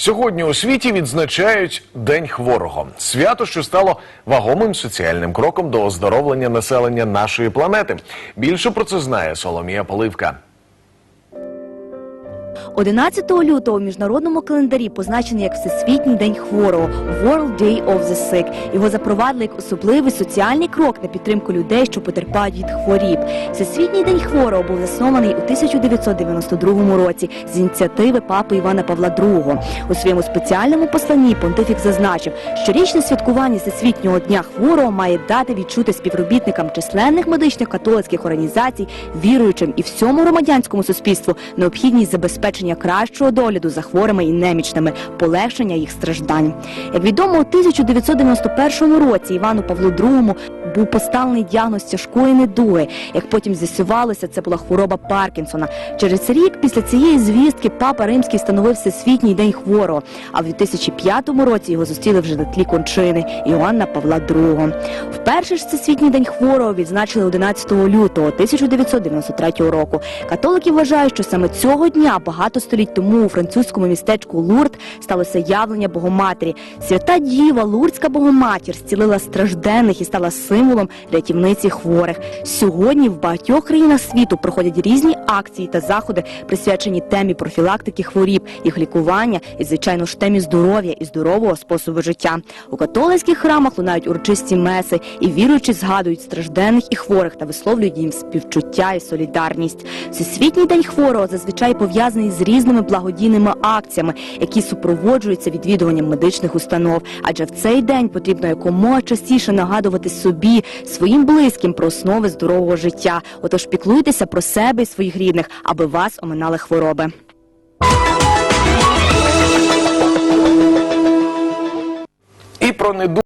Сьогодні у світі відзначають День хворого свято, що стало вагомим соціальним кроком до оздоровлення населення нашої планети. Більше про це знає Соломія Поливка. 11 лютого в міжнародному календарі позначений як Всесвітній день хворого World Day of the Sick. Його запровадили як особливий соціальний крок на підтримку людей, що потерпають від хворіб. Всесвітній день хворого був заснований у 1992 році з ініціативи папи Івана Павла II. У своєму спеціальному посланні понтифік зазначив, що річне святкування Всесвітнього дня хворого має дати відчути співробітникам численних медичних католицьких організацій, віруючим і всьому громадянському суспільству необхідність забезпечення кращого догляду за хворими і немічними, полегшення їх страждань. Як відомо, у 1991 році Івану Павлу II був поставлений діагноз тяжкої недуги. Як потім з'ясувалося, це була хвороба Паркінсона. Через рік після цієї звістки папа Римський встановив Всесвітній день хворого. А в 2005 році його зустріли вже на тлі кончини Іоанна Павла II. Вперше ж Всесвітній день хворого відзначили 11 лютого 1993 року. Католики вважають, що саме цього дня багато століть тому у французькому містечку Лурд сталося явлення Богоматері. Свята Діва, Лурдська Богоматір, зцілила стражденних і стала символом рятівниці хворих. Сьогодні в багатьох країнах світу проходять різні акції та заходи, присвячені темі профілактики хворіб, їх лікування і, звичайно ж, темі здоров'я і здорового способу життя. У католицьких храмах лунають урочисті меси, і віруючі згадують стражденних і хворих та висловлюють їм співчуття і солідарність. Всесвітній день хворого зазвичай з різними благодійними акціями, які супроводжуються відвідуванням медичних установ. Адже в цей день потрібно якомога частіше нагадувати собі, своїм близьким про основи здорового життя. Отож піклуйтеся про себе і своїх рідних, аби вас оминали хвороби. І про неду.